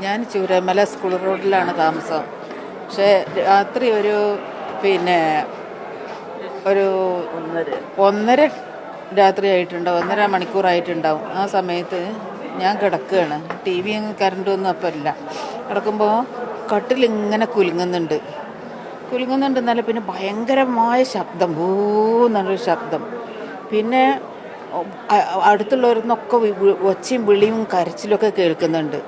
ഞാൻ ചൂരമല സ്കൂൾ റോഡിലാണ് താമസം. പക്ഷേ രാത്രി ഒരു പിന്നെ ഒരു ഒന്നര. രാത്രി ആയിട്ടുണ്ടാവും ഒന്നര മണിക്കൂറായിട്ടുണ്ടാവും ആ സമയത്ത് ഞാൻ കിടക്കുകയാണ്. ടി വിയും അങ്ങ് ഒന്നും അപ്പം ഇല്ല. കിടക്കുമ്പോൾ കട്ടിലിങ്ങനെ കുലുങ്ങുന്നുണ്ട്. കുലുങ്ങുന്നുണ്ട് നല്ല പിന്നെ ഭയങ്കരമായ ശബ്ദം ഭൂന്നൊരു ശബ്ദം. പിന്നെ അടുത്തുള്ളവരുന്നൊക്കെ ഒച്ചയും വിളിയും കരച്ചിലൊക്കെ കേൾക്കുന്നുണ്ട്.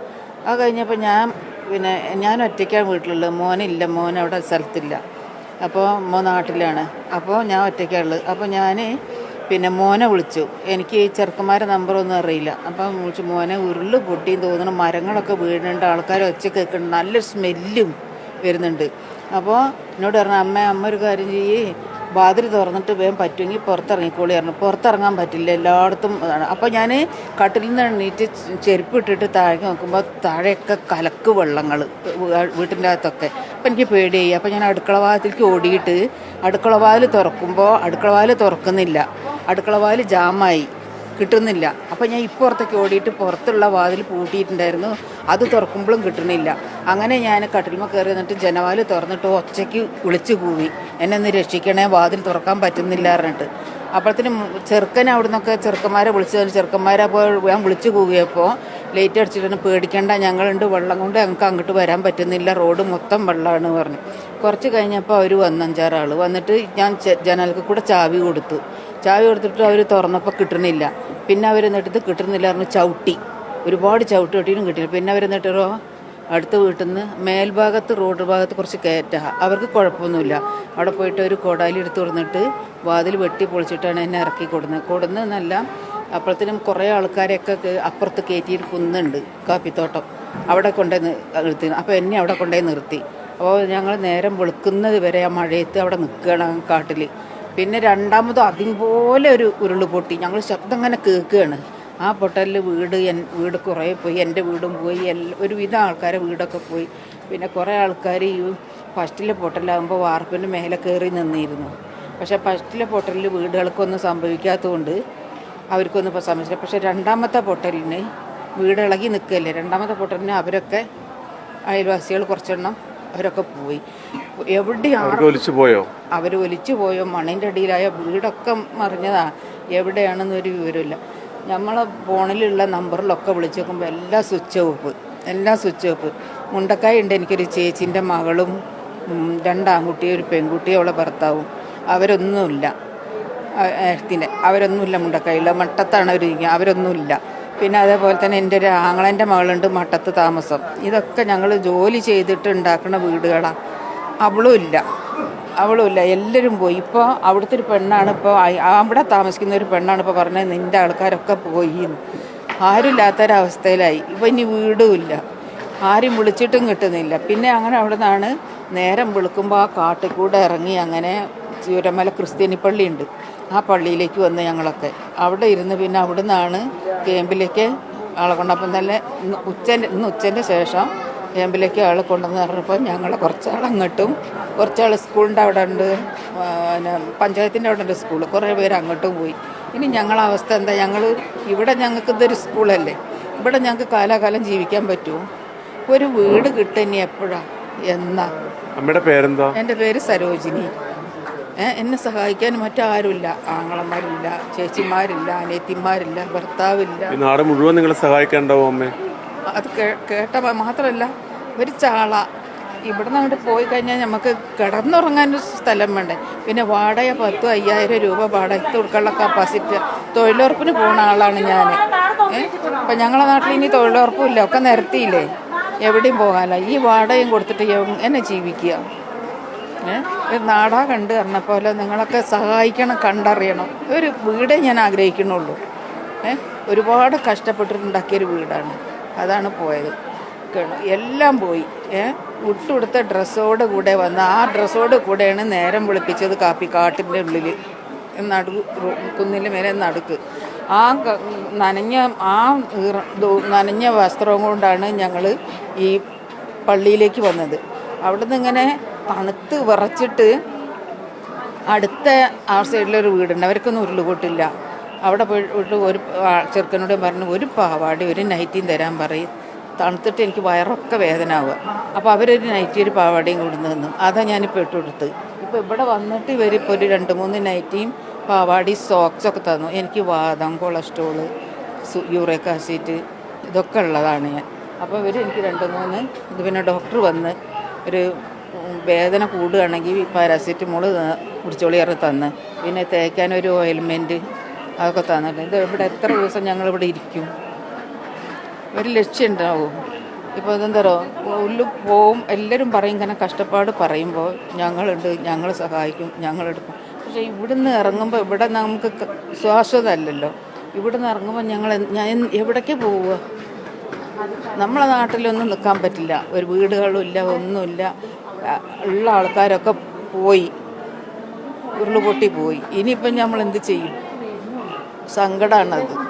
അത് കഴിഞ്ഞപ്പോൾ ഞാൻ പിന്നെ ഞാൻ ഒറ്റയ്ക്കാണ് വീട്ടിലുള്ളത്. മോനില്ല. മോൻ അവിടെ സ്ഥലത്തില്ല. അപ്പോൾ മോൻ നാട്ടിലാണ്. അപ്പോൾ ഞാൻ ഒറ്റയ്ക്കാണുള്ളത് അപ്പോൾ ഞാൻ പിന്നെ മോനെ വിളിച്ചു. എനിക്ക് ഈ ചെറുക്കന്മാരെ നമ്പറൊന്നും അറിയില്ല. അപ്പം വിളിച്ചു മോനെ ഉരുൾ പൊട്ടിയും തോന്നുന്നു. മരങ്ങളൊക്കെ വീഴുന്നുണ്ട്. ആൾക്കാർ ഒച്ച കേൾക്കുന്നുണ്ട്. നല്ല സ്മെല്ലും വരുന്നുണ്ട്. അപ്പോൾ എന്നോട് പറഞ്ഞു അമ്മ അമ്മ ഒരു കാര്യം ചെയ്യ്. വാതിൽ തുറന്നിട്ട് വേഗം പറ്റുമെങ്കിൽ പുറത്തിറങ്ങിക്കോളി പറഞ്ഞു. പുറത്തിറങ്ങാൻ പറ്റില്ല എല്ലായിടത്തും അതാണ്. അപ്പോൾ ഞാൻ കട്ടിലിൽ നിന്ന് എണീറ്റ് ചെരുപ്പ് ഇട്ടിട്ട് താഴെ നോക്കുമ്പോൾ താഴെയൊക്കെ കലക്ക് വെള്ളങ്ങൾ വീട്ടിന്റെ അകത്തൊക്കെ. അപ്പം എനിക്ക് പേടിയായി. അപ്പോൾ ഞാൻ അടുക്കള വാതിലേക്ക് ഓടിയിട്ട് അടുക്കള വാതിൽ തുറക്കുമ്പോൾ അടുക്കള വാതിൽ തുറക്കുന്നില്ല. അടുക്കള വാതിൽ ജാമായി കിട്ടുന്നില്ല. അപ്പോൾ ഞാൻ ഇപ്പുറത്തേക്ക് ഓടിയിട്ട് പുറത്തുള്ള വാതിൽ പൂട്ടിയിട്ടുണ്ടായിരുന്നു. അത് തുറക്കുമ്പോഴും കിട്ടുന്നില്ല. അങ്ങനെ ഞാൻ കട്ടിൽമ കയറി എന്നിട്ട് ജനവാൽ തുറന്നിട്ട് ഒച്ചയ്ക്ക് വിളിച്ചു കൂവി. എന്നെ ഒന്ന് രക്ഷിക്കണേ വാതിൽ തുറക്കാൻ പറ്റുന്നില്ല പറഞ്ഞിട്ട്. അപ്പോഴത്തേനും ചെറുക്കൻ അവിടെ നിന്നൊക്കെ ചെറുക്കന്മാരെ വിളിച്ചു ചെറുക്കന്മാരെ ഞാൻ വിളിച്ചു കൂവിയപ്പോൾ ലേറ്റ് അടിച്ചിട്ടൊന്നും പേടിക്കേണ്ട ഞങ്ങളുണ്ട് വെള്ളം കൊണ്ട് ഞങ്ങൾക്ക് അങ്ങോട്ട് വരാൻ പറ്റുന്നില്ല റോഡ് മൊത്തം വെള്ളമാണ് പറഞ്ഞു. കുറച്ച് കഴിഞ്ഞപ്പോൾ അവർ വന്നഞ്ചാറാൾ വന്നിട്ട് ഞാൻ ജനൽക്ക് കൂടെ ചാവി കൊടുത്തു. ചാവി കൊടുത്തിട്ട് അവർ തുറന്നപ്പോൾ കിട്ടുന്നില്ല പിന്നെ അവർ എന്നിട്ട് കിട്ടുന്നില്ല പറഞ്ഞു ചവിട്ടി. ഒരുപാട് ചവിട്ടി കിട്ടിയിട്ടും കിട്ടിയില്ല. പിന്നെ അവർ എന്നിട്ടോ അടുത്ത വീട്ടിൽ നിന്ന് മേൽഭാഗത്ത് റോഡ് ഭാഗത്ത് കുറച്ച് കയറ്റ. അവർക്ക് കുഴപ്പമൊന്നുമില്ല. അവിടെ പോയിട്ട് ഒരു കൊടാലി എടുത്ത് കൊടുത്തിട്ട് വാതിൽ വെട്ടി പൊളിച്ചിട്ടാണ് എന്നെ ഇറക്കി കൊടുന്നത്. കൊടുന്ന് എന്നല്ല അപ്പോഴത്തേനും കുറേ ആൾക്കാരെയൊക്കെ അപ്പുറത്ത് കയറ്റിയിട്ട് കുന്നുണ്ട് കാപ്പിത്തോട്ടം. അവിടെ കൊണ്ടുപോയി നിർത്തി. അപ്പോൾ എന്നെ അവിടെ കൊണ്ടുപോയി നിർത്തി. അപ്പോൾ ഞങ്ങൾ നേരം വെളുക്കുന്നത് വരെ ആ മഴയത്ത് അവിടെ നിൽക്കുകയാണ് കാട്ടിൽ പിന്നെ രണ്ടാമത് പോലെ ഒരു ഉരുൾ പൊട്ടി. ഞങ്ങൾ ശബ്ദം അങ്ങനെ കേൾക്കുകയാണ്. ആ പൊട്ടലിൽ വീട് എൻ വീട് കുറേ പോയി എന്റെ വീടും പോയി എല്ലാ ഒരുവിധം ആൾക്കാരെ വീടൊക്കെ പോയി. പിന്നെ കുറേ ആൾക്കാർ ഈ ഫസ്റ്റിലെ പൊട്ടലാകുമ്പോൾ വാർപ്പിന്റെ മേലെ കയറി നിന്നിരുന്നു. പക്ഷേ ഫസ്റ്റിലെ പൊട്ടലിൽ വീടുകൾക്കൊന്നും സംഭവിക്കാത്തതുകൊണ്ട് അവർക്കൊന്നും ഇപ്പോൾ സംഭവിച്ചില്ല പക്ഷേ രണ്ടാമത്തെ പൊട്ടലിന് വീട് ഇളകി നിൽക്കുകയല്ലേ? രണ്ടാമത്തെ പൊട്ടലിന് അവരൊക്കെ അയൽവാസികൾ കുറച്ചെണ്ണം അവരൊക്കെ പോയി. എവിടെയാണ് ഒലിച്ചു പോയോ? അവർ ഒലിച്ചു പോയോ? മണ്ണിന്റെ അടിയിലായ? വീടൊക്കെ മറിഞ്ഞതാ. എവിടെയാണെന്നൊരു വിവരമില്ല. നമ്മളെ ഫോണിലുള്ള നമ്പറിലൊക്കെ വിളിച്ചു നോക്കുമ്പോൾ എല്ലാം സ്വിച്ച് ഓഫ്. എല്ലാം സ്വിച്ച് ഓഫ്. മുണ്ടക്കായ ഉണ്ട് എനിക്കൊരു ചേച്ചിന്റെ മകളും രണ്ടാൺകുട്ടിയും ഒരു പെൺകുട്ടിയും അവളെ ഭർത്താവും. അവരൊന്നുമില്ല. ഏഹത്തിന്റെ അവരൊന്നുമില്ല മുണ്ടക്കായുള്ള മട്ടത്താണ് അവർ അവരൊന്നുമില്ല. പിന്നെ അതേപോലെ തന്നെ എന്റെ ഒരു ആങ്ങളന്റെ മകളുണ്ട് മട്ടത്ത് താമസം. ഇതൊക്കെ ഞങ്ങൾ ജോലി ചെയ്തിട്ട് ഉണ്ടാക്കുന്ന വീടുകളാണ് അവളും ഇല്ല. അവളും ഇല്ല. എല്ലാവരും പോയി. ഇപ്പോൾ അവിടുത്തെ ഒരു പെണ്ണാണ് ഇപ്പോൾ അവിടെ താമസിക്കുന്ന ഒരു പെണ്ണാണ് ഇപ്പോൾ പറഞ്ഞത് നിന്റെ ആൾക്കാരൊക്കെ പോയി ആരുമില്ലാത്തൊരവസ്ഥയിലായി. ഇപ്പം ഇനി വീടും ഇല്ല. ആരും വിളിച്ചിട്ടും കിട്ടുന്നില്ല. പിന്നെ അങ്ങനെ അവിടെ നിന്നാണ് നേരം വിളിക്കുമ്പോൾ ആ കാട്ടിൽ കൂടെ ഇറങ്ങി അങ്ങനെ ചൂരമല ക്രിസ്ത്യാനി പള്ളിയുണ്ട്. ആ പള്ളിയിലേക്ക് വന്ന് ഞങ്ങളൊക്കെ. അവിടെ ഇരുന്ന് പിന്നെ അവിടെ നിന്നാണ് ക്യാമ്പിലേക്ക് ആളെ കൊണ്ടപ്പം തന്നെ ഉച്ച ഉച്ചന്റെ ഇന്ന് ഉച്ചന്റെ ശേഷം ക്യാമ്പിലേക്ക് ആൾ കൊണ്ടുവന്ന് പറഞ്ഞപ്പോൾ ഞങ്ങൾ കുറച്ചാൾ അങ്ങോട്ടും കുറച്ചാൾ സ്കൂളിന്റെ അവിടെ ഉണ്ട് പിന്നെ പഞ്ചായത്തിന്റെ അവിടെ ഉണ്ട് സ്കൂൾ കുറേ പേര് അങ്ങോട്ടും പോയി. ഇനി ഞങ്ങളെ അവസ്ഥ എന്താ? ഞങ്ങൾ ഇവിടെ ഞങ്ങൾക്ക് ഇതൊരു സ്കൂളല്ലേ? ഇവിടെ ഞങ്ങൾക്ക് കാലാകാലം ജീവിക്കാൻ പറ്റുമോ? ഒരു വീട് കിട്ടുക ഇനി എപ്പോഴാണ് എന്നാ? അമ്മയുടെ പേരെന്താ? എന്റെ പേര് സരോജിനി. എന്നെ സഹായിക്കാൻ മറ്റാരുമില്ല. ആങ്ങളമാരില്ല ചേച്ചിമാരില്ല അനിയത്തിമാരില്ല ഭർത്താവില്ല. നാട് മുഴുവൻ നിങ്ങളെ സഹായിക്കാണ്ടാവും അമ്മേ. അത് കേട്ട മാത്രമല്ല ഒരു ചാള ഇവിടെ നിന്ന് അങ്ങോട്ട് പോയി കഴിഞ്ഞാൽ നമുക്ക് കിടന്നുറങ്ങാനൊരു സ്ഥലം വേണ്ടേ? പിന്നെ വാടക പത്തും അയ്യായിരം രൂപ വാടക കൊടുക്കാനുള്ള കപ്പാസിറ്റി തൊഴിലുറപ്പിന് പോകുന്ന ആളാണ് ഞാൻ അപ്പം ഞങ്ങളെ നാട്ടിൽ ഇനി തൊഴിലുറപ്പും ഇല്ല. ഒക്കെ നിരത്തിയില്ലേ? എവിടെയും പോകാനല്ല. ഈ വാടകയും കൊടുത്തിട്ട് എങ്ങനെ ജീവിക്കുക? ഒരു നാടാ കണ്ട് തരണ പോലെ നിങ്ങളൊക്കെ സഹായിക്കണം കണ്ടറിയണം. ഒരു വീടേ ഞാൻ ആഗ്രഹിക്കുന്നുള്ളൂ. ഏ? ഒരുപാട് കഷ്ടപ്പെട്ടിട്ടുണ്ടാക്കിയൊരു വീടാണ്. അതാണ് പോയത്. എല്ലാം പോയി. ഏ? വിട്ടുകൊടുത്ത ഡ്രസ്സോട് കൂടെ വന്ന് ആ ഡ്രസ്സോട് കൂടെയാണ് നേരം വിളിപ്പിച്ചത് കാപ്പി കാട്ടിന്റെ ഉള്ളിൽ നടു കുന്നിന്റെ മേലെ നടുക്ക്. ആ നനഞ്ഞ ആ നനഞ്ഞ വസ്ത്രം കൊണ്ടാണ് ഞങ്ങൾ ഈ പള്ളിയിലേക്ക് വന്നത്. അവിടുന്ന് ഇങ്ങനെ തണുത്ത് വിറച്ചിട്ട് അടുത്ത ആ സൈഡിലൊരു വീടുണ്ട്. അവർക്കൊന്നും ഉരുളുപൊട്ടില്ല. അവിടെ പോയിട്ട് ഒരു ചെറുക്കനോട് പറഞ്ഞു ഒരു പാവാടി ഒരു നൈറ്റിയും തരാൻ പറയും. തണുത്തിട്ട് എനിക്ക് വയറൊക്കെ വേദന ആവുക അപ്പോൾ അവരൊരു നൈറ്റി ഒരു പാവാടിയും കൊടുന്ന് തന്നു. അതാണ് ഞാനിപ്പോൾ ഇട്ട് കൊടുത്ത്. ഇപ്പോൾ ഇവിടെ വന്നിട്ട് ഇവരിപ്പോൾ ഒരു രണ്ട് മൂന്ന് നൈറ്റിയും പാവാടി സോക്സ് ഒക്കെ തന്നു. എനിക്ക് വാദം കൊളസ്ട്രോൾ യൂറിക് ആസിഡ് ഇതൊക്കെ ഉള്ളതാണ് ഞാൻ. അപ്പോൾ ഇവർ എനിക്ക് രണ്ട് മൂന്ന് ഇത് പിന്നെ ഡോക്ടർ വന്ന് ഒരു വേദന കൂടുകയാണെങ്കിൽ പാരാസിറ്റമോൾ കുടിച്ചോളി ഇറങ്ങി തന്ന്. പിന്നെ തേക്കാൻ ഒരു ഓയിൽമെന്റ് അതൊക്കെ തന്നിട്ട്. ഇത് ഇവിടെ എത്ര ദിവസം ഞങ്ങളിവിടെ ഇരിക്കും? ഒരു ലക്ഷ്യം ഉണ്ടാവും. ഇപ്പോൾ ഇതെന്താ പറയുക ഉള്ളു പോവും എല്ലാവരും പറയും ഇങ്ങനെ കഷ്ടപ്പാട് പറയുമ്പോൾ ഞങ്ങളുണ്ട് ഞങ്ങൾ സഹായിക്കും ഞങ്ങളെടുക്കും പക്ഷേ ഇവിടുന്ന് ഇറങ്ങുമ്പോൾ ഇവിടെ നമുക്ക് ശ്വാസമല്ലല്ലോ ഇവിടുന്ന് ഇറങ്ങുമ്പോൾ ഞങ്ങൾ ഞാൻ എവിടേക്ക് പോവുക? നമ്മളെ നാട്ടിലൊന്നും നിൽക്കാൻ പറ്റില്ല. ഒരു വീടുകളും ഇല്ല ഒന്നുമില്ല. ഉള്ള ആൾക്കാരൊക്കെ പോയി. ഉരുളുപൊട്ടി പോയി. ഇനിയിപ്പം നമ്മൾ എന്ത് ചെയ്യും? സങ്കടമാണത്